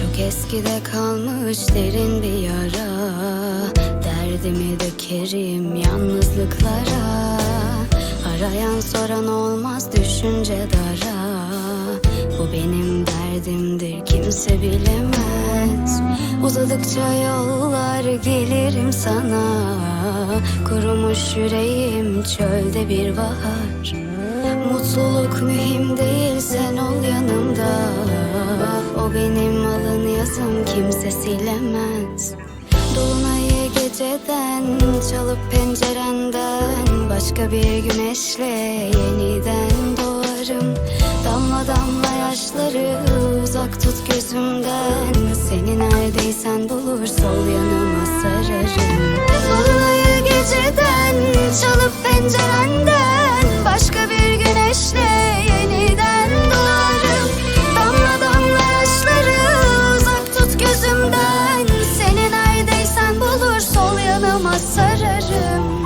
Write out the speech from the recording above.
Çok eskide kalmış derin bir yara. Derdimi dökerim yalnızlıklara. Arayan soran olmaz düşünce dara. Bu benim derdimdir kimse bilemez. Uzadıkça yollar gelirim sana. Kurumuş yüreğim çölde bir bahar. Mutluluk mühim değil sen ol yanımda. O benim yazım kimse silemez. Dolunayı geceden çalıp pencerenden Başka bir güneşle yeniden doğarım. Damla damla yaşları uzak tut gözümden. Seni neredeysen bulur sol yanıma sararım. Dolunayı geceden çalıp pencerenden sararım